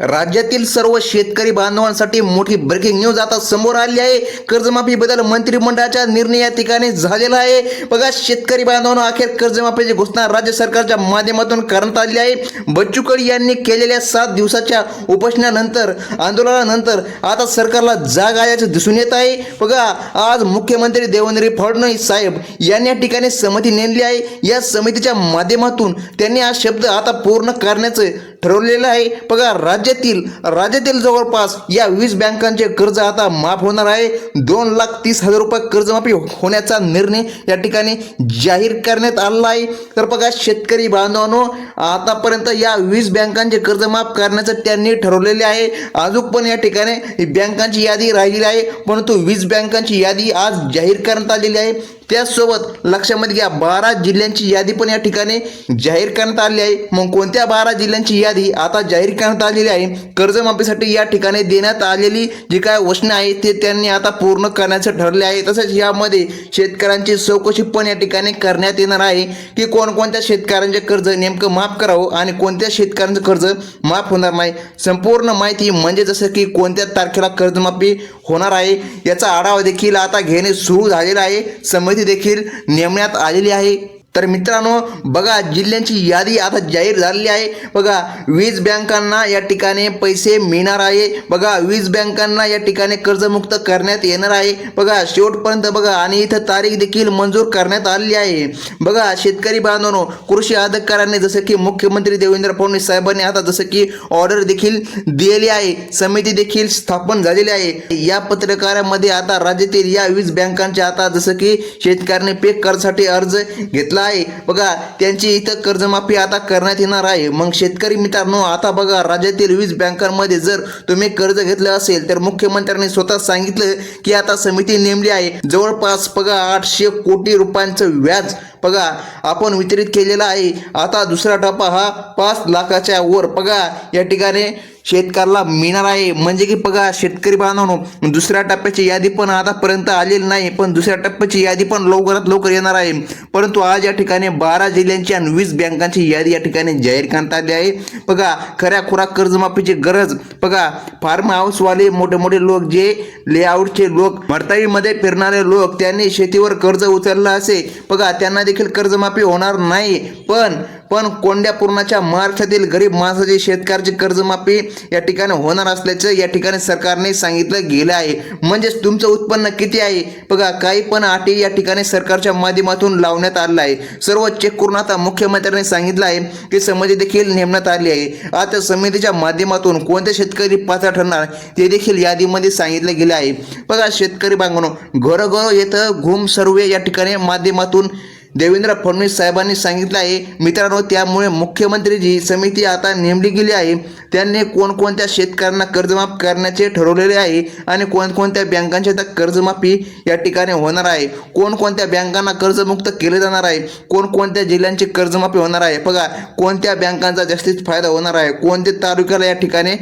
राज्यातील सर्व शेतकरी बांधवांसाठी मोठी ब्रेकिंग न्यूज आता समोर आली आहे. कर्जमाफी बद्दल मंत्रिमंडळाचा निर्णय या ठिकाणी झालेला आहे. बघा शेतकरी बांधवांना अखेर कर्जमाफीची घोषणा राज्य सरकारच्या माध्यमातून करण्यात आली आहे. बच्चू कडू यांनी केलेल्या सात दिवसाच्या उपोषणानंतर आंदोलनानंतर आता सरकारला जाग आल्याचं दिसून येत आहे. बघा आज मुख्यमंत्री देवेंद्र फडणवीस साहेब यांनी या ठिकाणी समिती नेमली आहे. या समितीच्या माध्यमातून त्यांनी हा शब्द आता पूर्ण करण्याचं ठरवलेलं आहे. बघा राज्यातील राज्यातील जवळपास या वीस बँकांचे कर्ज आता माफ होणार आहे. दोन लाख तीस हजार रुपये कर्जमाफी होण्याचा निर्णय या ठिकाणी जाहीर करण्यात आलेला आहे. तर बघा शेतकरी बांधवांनो आतापर्यंत या वीस बँकांचे कर्ज माफ करण्याचं त्यांनी ठरवलेले आहे. अजून पण या ठिकाणी बँकांची यादी राहिलेली आहे. परंतु वीस बँकांची यादी आज जाहीर करण्यात आलेली आहे. त्याचसोबत लक्षामध्ये घ्या बारा जिल्ह्यांची यादी पण या ठिकाणी जाहीर करण्यात आली आहे. मग कोणत्या बारा जिल्ह्यांची यादी आता जाहीर करण्यात आलेली आहे. कर्जमाफीसाठी या ठिकाणी देण्यात आलेली जी काय वचनं आहे ते त्यांनी आता पूर्ण करण्याचं ठरले आहे. तसेच यामध्ये शेतकऱ्यांची चौकशी पण या ठिकाणी करण्यात येणार आहे की कोणकोणत्या शेतकऱ्यांचे कर्ज नेमकं माफ करावं आणि कोणत्या शेतकऱ्यांचं कर्ज माफ होणार नाही. संपूर्ण माहिती म्हणजे जसं की कोणत्या तारखेला कर्जमाफी होणार आहे याचा आढावा देखील आता घेणे सुरू झालेला आहे. समिती देखील नेमण्यात आलेली आहे. तर मित्रांनो बघा जिल्ह्यांची यादी आता जाहीर झालेली आहे. बघा वीज बँकांना या ठिकाणी पैसे मिळणार आहे. बघा वीज बँकांना या ठिकाणी कर्जमुक्त करण्यात येणार आहे. बघा शेवटपर्यंत बघा आणि इथं तारीख देखील मंजूर करण्यात आलेली आहे. बघा शेतकरी बांधवांनो कृषी अधिकाऱ्यांनी जसं की मुख्यमंत्री देवेंद्र फडणवीस साहेबांनी आता जसं की ऑर्डर देखील दिलेली आहे. समिती देखील स्थापन झालेली आहे. या पत्रकारामध्ये आता राज्यातील या वीज बँकांच्या आता जसं की शेतकऱ्यांनी पीक कर्जासाठी अर्ज घेतला आहे. बघा त्यांची इथं कर्जमाफी आता करण्यात येणार आहे. मग शेतकरी मित्रांनो आता बघा राज्यातील वीज बँकांमध्ये जर तुम्ही कर्ज घेतलं असेल तर मुख्यमंत्र्यांनी स्वतः सांगितलं की आता समिती नेमली आहे. जवळपास बघा आठशे कोटी रुपयांचं व्याज बघा आपण वितरित केलेला आहे. आता दुसरा टप्पा हा पाच लाखाच्या वर. बघा या ठिकाणी शेतकऱ्याला मिळणार आहे. म्हणजे की बघा शेतकरी बांधवांनो दुसऱ्या टप्प्याची यादी पण आतापर्यंत आलेली नाही पण दुसऱ्या टप्प्याची यादी पण लवकरात लवकर येणार आहे. परंतु आज या ठिकाणी बारा जिल्ह्यांची आणि वीस बँकांची यादी या ठिकाणी जाहीर करण्यात आली आहे. बघा खऱ्या खुरा कर्जमाफीची गरज बघा फार्म हाऊसवाले मोठे मोठे लोक जे लेआउटचे लोक मरताळीमध्ये फिरणारे लोक त्यांनी शेतीवर कर्ज उचललं असे. बघा त्यांना देखील कर्जमाफी होणार नाही. पण पण कोंड्या पूर्णाच्या महाराष्ट्रातील गरीब माणसाची शेतकऱ्याची कर्जमाफी या ठिकाणी होणार असल्याचं या ठिकाणी सरकारने सांगितलं गेलं आहे. म्हणजेच तुमचं उत्पन्न किती आहे? बघा काही पण अटी या ठिकाणी सरकारच्या माध्यमातून लावण्यात आलेलं आहे सर्व चेक करून आता मुख्यमंत्र्यांनी सांगितलं आहे की समिती देखील नेमण्यात आली आहे. आता समितीच्या माध्यमातून कोणते शेतकरी पात्र ठरणार ते देखील यादीमध्ये सांगितलं गेलं आहे. बघा शेतकरी बांधवांनो घरोघरो येतं घुम सर्वे या ठिकाणी माध्यमातून देवेंद्र फडणवीस साहेबांनी सांगितलं आहे मित्रांनो त्यामुळे मुख्यमंत्री जी समिती आता नेमली गेली आहे त्यांनी कोणकोणत्या शेतकऱ्यांना कर्जमाफ करण्याचे ठरवलेले आहे आणि कोणकोणत्या बँकांची आता कर्जमाफी या ठिकाणी होणार आहे कोणकोणत्या बँकांना कर्जमुक्त केले जाणार आहे कोणकोणत्या जिल्ह्यांची कर्जमाफी होणार आहे बघा कोणत्या बँकांचा जास्तीत फायदा होणार आहे कोणत्या तालुक्याला या ठिकाणी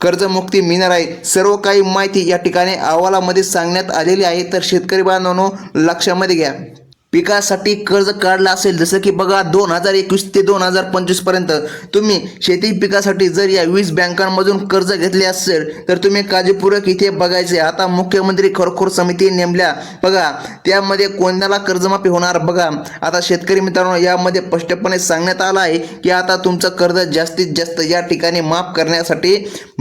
कर्जमुक्ती मिळणार आहे सर्व काही माहिती या ठिकाणी अहवालामध्ये सांगण्यात आलेली आहे तर शेतकरी बांधवांनो लक्षामध्ये घ्या. पिकासाठी कर्ज काढलं असेल जसं की बघा दोन हजार एकवीस ते दोन हजार पंचवीसपर्यंत तुम्ही शेती पिकासाठी जर या वीस बँकांमधून कर्ज घेतले असेल तर तुम्ही काळजीपूर्वक इथे बघायचे. आता मुख्यमंत्री खरोखर समिती नेमल्या. बघा त्यामध्ये कोणाला कर्जमाफी होणार? बघा आता शेतकरी मित्रांनो यामध्ये स्पष्टपणे सांगण्यात आलं आहे की आता तुमचं कर्ज जास्तीत जास्त या ठिकाणी माफ करण्यासाठी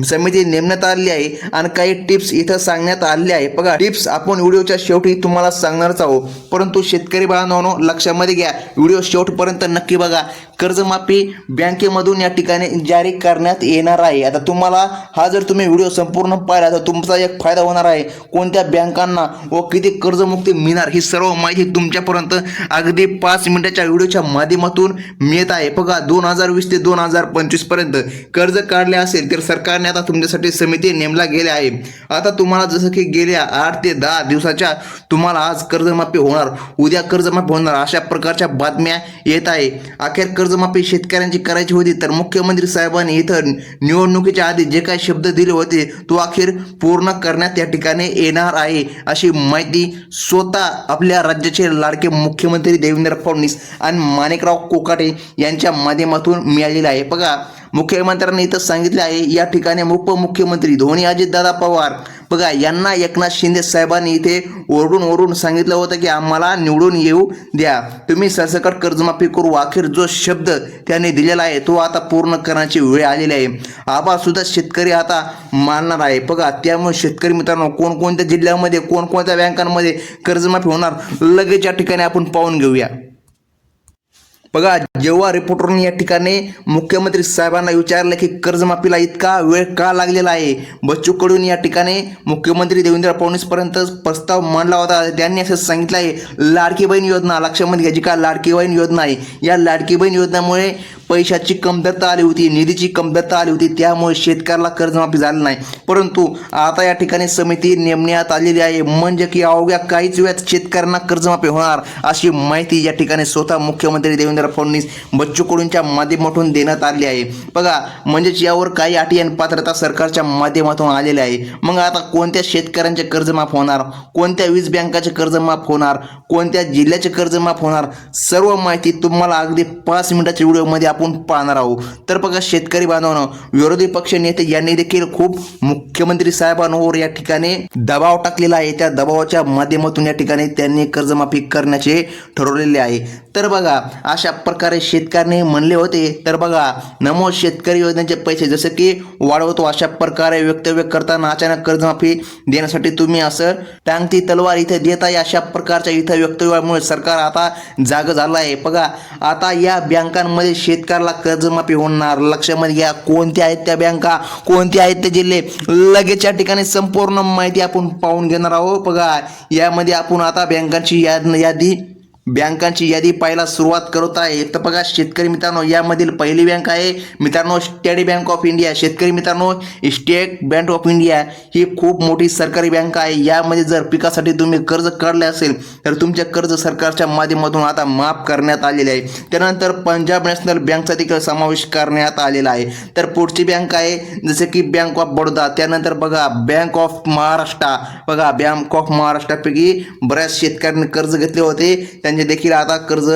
समिती नेमण्यात आली आहे आणि काही टिप्स इथं सांगण्यात आलेल्या आहे बघा टिप्स आपण व्हिडिओच्या शेवटी तुम्हाला सांगणारच आहोत. परंतु शेतकरी बांधवांनो लक्षामध्ये घ्या. व्हिडिओ शेवटपर्यंत नक्की बघा. कर्जमाफी बँकेमधून या ठिकाणी जारी करण्यात येणार आहे. आता तुम्हाला हा जर तुम्ही व्हिडिओ संपूर्ण पाहिला तर तुमचा एक फायदा होणार आहे. कोणत्या बँकांना व किती कर्जमुक्ती मिळणार ही सर्व माहिती तुमच्यापर्यंत अगदी पाच मिनिटाच्या व्हिडिओच्या माध्यमातून मिळत आहे. बघा दोन हजार वीस ते दोन हजार पंचवीसपर्यंत कर्ज काढले असेल तर सरकारने आता तुमच्यासाठी समिती नेमला गेल्या आहे. आता तुम्हाला जसं की गेल्या आठ ते दहा दिवसाच्या तुम्हाला आज कर्जमाफी होणार उद्या कर्जमाफी होणार अशा प्रकारच्या बातम्या येत आहे. अखेर कर्ज कर्जमाफी शेतकऱ्यांची करायची होती तर मुख्यमंत्री साहेबांनी इथं निवडणुकीच्या आधी जे काही शब्द दिले होते तो अखेर पूर्ण करण्यात या ठिकाणी येणार आहे अशी माहिती स्वतः आपल्या राज्याचे लाडके मुख्यमंत्री देवेंद्र फडणवीस आणि माणिकराव कोकाटे यांच्या माध्यमातून मिळालेलं आहे. बघा मुख्यमंत्र्यांनी इथं सांगितले आहे या ठिकाणी उपमुख्यमंत्री धोनी अजितदादा पवार बघा यांना एकनाथ शिंदे साहेबांनी इथे ओरडून ओरडून सांगितलं होतं की आम्हाला निवडून येऊ द्या. तुम्ही सरसकट कर्जमाफी करू. अखेर जो शब्द त्यांनी दिलेला आहे तो आता पूर्ण करण्याची वेळ आलेली आहे. आबा सुद्धा शेतकरी आता मानणार आहे. बघा त्यामुळे शेतकरी मित्रांनो कोणकोणत्या जिल्ह्यामध्ये कोणकोणत्या बँकांमध्ये कर्जमाफी होणार लगेच या ठिकाणी आपण पाहून घेऊया. बघा जेव्हा रिपोर्टरने या ठिकाणी मुख्यमंत्री साहेबांना विचारलं की कर्जमाफीला इतका वेळ का लागलेला आहे? बच्चू कडून या ठिकाणी मुख्यमंत्री देवेंद्र फडणवीसपर्यंत प्रस्ताव मांडला होता. त्यांनी असं सांगितलं आहे लाडकी बहीण योजना लक्षामध्ये घ्यायची का लाडकी बहीण योजना आहे? या लाडकी बहीण योजनेमुळे पैशाची कमतरता आली होती निधीची कमतरता आली होती त्यामुळे शेतकऱ्याला कर्जमाफी झाली नाही. परंतु आता या ठिकाणी समिती नेमण्यात आलेली आहे. म्हणजे की अवघ्या काहीच वेळात शेतकऱ्यांना कर्जमाफी होणार अशी माहिती या ठिकाणी स्वतः मुख्यमंत्री देवेंद्र फडणवीस बच्चू कडूंच्या माध्यमातून देण्यात आली आहे. बघा म्हणजेच यावर काही अटी आणि पात्रता सरकारच्या माध्यमातून आलेल्या आहे. मग आता कोणत्या शेतकऱ्यांचे कर्जमाफ होणार? कोणत्या वीज बँकाचे कर्ज माफ होणार? कोणत्या जिल्ह्याचे कर्ज माफ होणार? सर्व माहिती तुम्हाला अगदी पाच मिनिटाच्या व्हिडिओमध्ये आपण पाहणार आहोत. तर बघा शेतकरी बांधवांनो विरोधी पक्ष नेते यांनी देखील खूप मुख्यमंत्री साहेबांवर या ठिकाणी दबाव टाकलेला आहे. त्या दबावाच्या माध्यमातून या ठिकाणी त्यांनी कर्जमाफी करण्याचे ठरवलेले आहे. तर बघा अशा प्रकारे शेतकऱ्यांनी म्हणले होते. तर बघा नमो शेतकरी योजनेचे पैसे जसे की वाढवतो अशा प्रकारे वक्तव्य करताना अचानक कर्जमाफी देण्यासाठी तुम्ही असं टांगती तलवार इथे देत आहे अशा प्रकारच्या इथं वक्तव्यामुळे सरकार आता जाग झालं आहे. बघा आता या बँकांमध्ये शेतकऱ्याला कर्जमाफी होणार. लक्षामध्ये घ्या कोणत्या आहेत त्या बँका कोणत्या आहेत ते जिल्हे लगेच या ठिकाणी संपूर्ण माहिती आपण पाहून घेणार आहोत. बघा यामध्ये आपण आता बँकांची याद यादी बँकांची यादी पाहायला सुरुवात करत आहे. तर बघा शेतकरी मित्रांनो यामधील पहिली बँक आहे. मित्रांनो स्टेट बँक ऑफ इंडिया. शेतकरी मित्रांनो स्टेट बँक ऑफ इंडिया ही खूप मोठी सरकारी बँक आहे. यामध्ये जर पिकासाठी तुम्ही कर्ज काढले असेल तर तुमचे कर्ज सरकारच्या माध्यमातून आता माफ करण्यात आलेले आहे. त्यानंतर पंजाब नॅशनल बँकचा देखील समावेश करण्यात आलेला आहे. तर पुढची बँक आहे जसे की बँक ऑफ बडोदा. त्यानंतर बघा बँक ऑफ महाराष्ट्र. बघा बँक ऑफ महाराष्ट्रापैकी बऱ्याच शेतकऱ्यांनी कर्ज घेतले होते. त्यांचे देखील आता कर्ज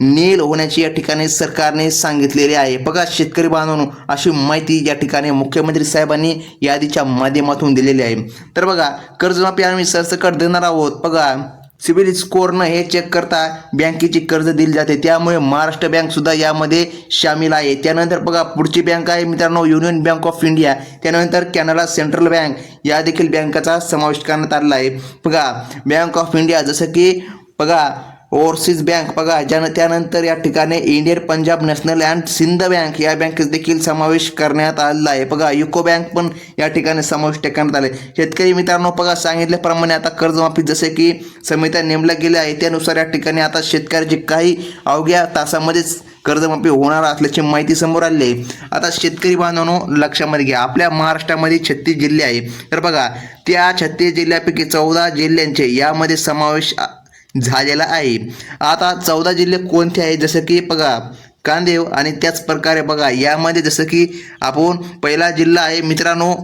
नील होण्याची या ठिकाणी सरकारने सांगितलेले आहे. बघा शेतकरी बांधवांनो अशी माहिती या ठिकाणी मुख्यमंत्री साहेबांनी यादीच्या माध्यमातून दिलेली आहे. तर बघा कर्जमाफी आम्ही सरसकट देणार आहोत. बघा सिबिल स्कोअरनं हे चेक करता बँकेची कर्ज दिली जाते. त्यामुळे महाराष्ट्र बँक सुद्धा यामध्ये सामील आहे. त्यानंतर बघा पुढची बँक आहे मित्रांनो युनियन बँक ऑफ इंडिया. त्यानंतर कॅनडा सेंट्रल बँक. या देखील बँकाचा समावेश करण्यात आलेला आहे. बघा बँक ऑफ इंडिया जसं की बघा ओव्हरसीज बँक. बघा ज्यानं त्यानंतर या ठिकाणी Indian Punjab national and Sind bank या बँकेत देखील समावेश करण्यात आलेला आहे. बघा युको बँक पण या ठिकाणी समाविष्ट करण्यात आले. शेतकरी मित्रांनो बघा सांगितल्याप्रमाणे आता कर्जमाफी जसे की समित्या नेमल्या गेल्या आहे त्यानुसार या ठिकाणी आता शेतकऱ्याची काही अवघ्या तासामध्येच कर्जमाफी होणार असल्याची माहिती समोर आली आहे. आता शेतकरी बांधवांनो लक्षामध्ये घ्या आपल्या महाराष्ट्रामध्ये छत्तीस जिल्हे आहे तर बघा त्या छत्तीस जिल्ह्यापैकी चौदा जिल्ह्यांचे यामध्ये समावेश झालेला आहे. आता चौदा जिल्हे कोणते आहेत? जसं की बघा कांदेव आणि त्याच प्रकारे बघा यामध्ये जसं की आपण पहिला जिल्हा आहे मित्रांनो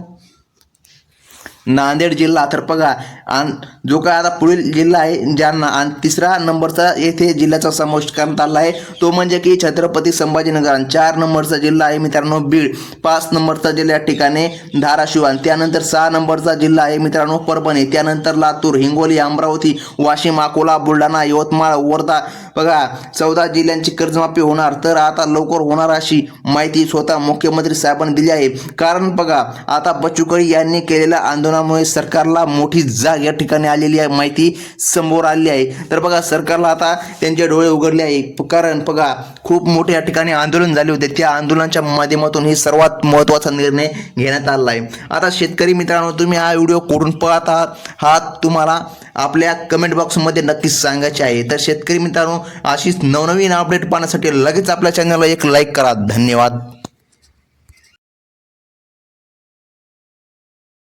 नांदेड जिल्हा तर बघा आणि जो काय आता पुढील जिल्हा आहे जालना आणि तिसरा नंबरचा येथे जिल्ह्याचा समावेश करण्यात आला आहे तो म्हणजे की छत्रपती संभाजीनगर. आणि चार नंबरचा जिल्हा आहे मित्रांनो बीड पाच नंबरचा जिल्हा ठिकाणी धाराशिव आणि त्यानंतर सहा नंबरचा जिल्हा आहे मित्रांनो परभणी त्यानंतर लातूर हिंगोली अमरावती वाशिम अकोला बुलढाणा यवतमाळ वर्धा. बघा चौदा जिल्ह्यांची कर्जमाफी होणार तर आता लवकर होणार अशी माहिती स्वतः मुख्यमंत्री साहेबांनी दिली आहे. कारण बघा आता बच्चू यांनी यांनी आंदोलन आंदोलनामुळे सरकारला मोठी जाग या ठिकाणी आलेली आहे माहिती समोर आलेली आहे. तर बघा सरकारला आता त्यांचे डोळे उघडले आहे. कारण बघा खूप मोठे या ठिकाणी आंदोलन झाले होते. त्या आंदोलनाच्या माध्यमातून हे सर्वात महत्त्वाचा निर्णय घेण्यात आला आहे. आता शेतकरी मित्रांनो तुम्ही हा व्हिडिओ कुठून पाहत आहात हा तुम्हाला आपल्या कमेंट बॉक्समध्ये नक्कीच सांगायचे आहे. तर शेतकरी मित्रांनो अशीच नवनवीन अपडेट पाहण्यासाठी लगेच आपल्या चॅनलला एक लाईक करा. धन्यवाद.